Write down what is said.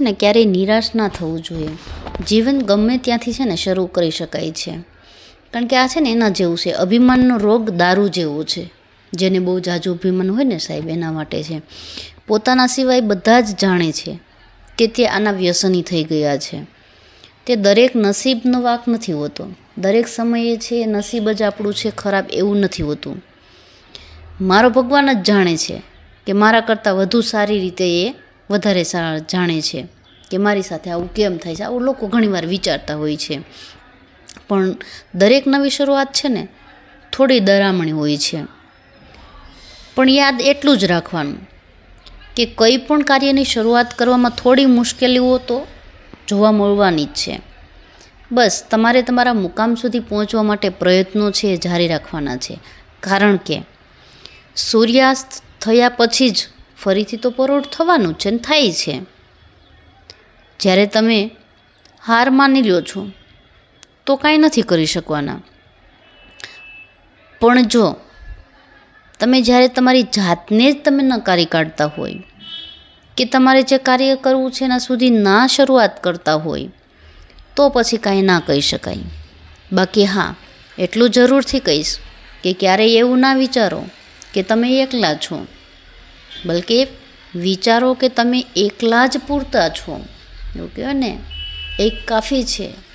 ને ક્યારેય નિરાશ ના થવું જોઈએ. જીવન ગમે ત્યાંથી છે ને શરૂ કરી શકાય છે. કારણ કે આ છે ને એના જેવું છે. અભિમાનનો રોગ દારૂ જેવો છે. જેને બહુ જાજુ અભિમાન હોય ને સાહેબ, એના માટે છે. પોતાના સિવાય બધા જ જાણે છે કે તે આના વ્યસની થઈ ગયા છે. તે દરેક નસીબનો વાક નથી હોતો. દરેક સમયે છે નસીબ જ આપણું છે, ખરાબ એવું નથી હોતું. મારો ભગવાન જ જાણે છે કે મારા કરતાં વધુ સારી રીતે એ વધારે જાણે છે કે મારી સાથે આવું કેમ થાય છે. આવું લોકો ઘણીવાર વિચારતા હોય છે. પણ દરેક નવી શરૂઆત છે ને, થોડી ડરામણી હોય છે. પણ યાદ એટલું જ રાખવાનું કે કંઈ પણ કાર્યની શરૂઆત કરવામાં થોડી મુશ્કેલીઓ તો જોવા મળવાની જ છે. બસ, તમારે તમારા મુકામ સુધી પહોંચવા માટે પ્રયત્નો છે એ જારી રાખવાના છે. કારણ કે સૂર્યાસ્ત થયા પછી જ ફરીથી તો પરોઢ થવાનું છે ને થાય છે. જ્યારે તમે હાર માની લ્યો છો, તો કાંઈ નથી કરી શકવાના. પણ જો તમે જ્યારે તમારી જાતને જ તમે નકારી કાઢતા હોય, કે તમારે જે કાર્ય કરવું છે એના સુધી ના શરૂઆત કરતા હોય, તો પછી કાંઈ ના કહી શકાય. બાકી હા, એટલું જરૂરથી કહીશ કે ક્યારેય એવું ના વિચારો કે તમે એકલા છો. બલકે વિચારો કે તમે એકલા જ પૂરતા છો. એવું કહેવાય ને? એક કાફી છે.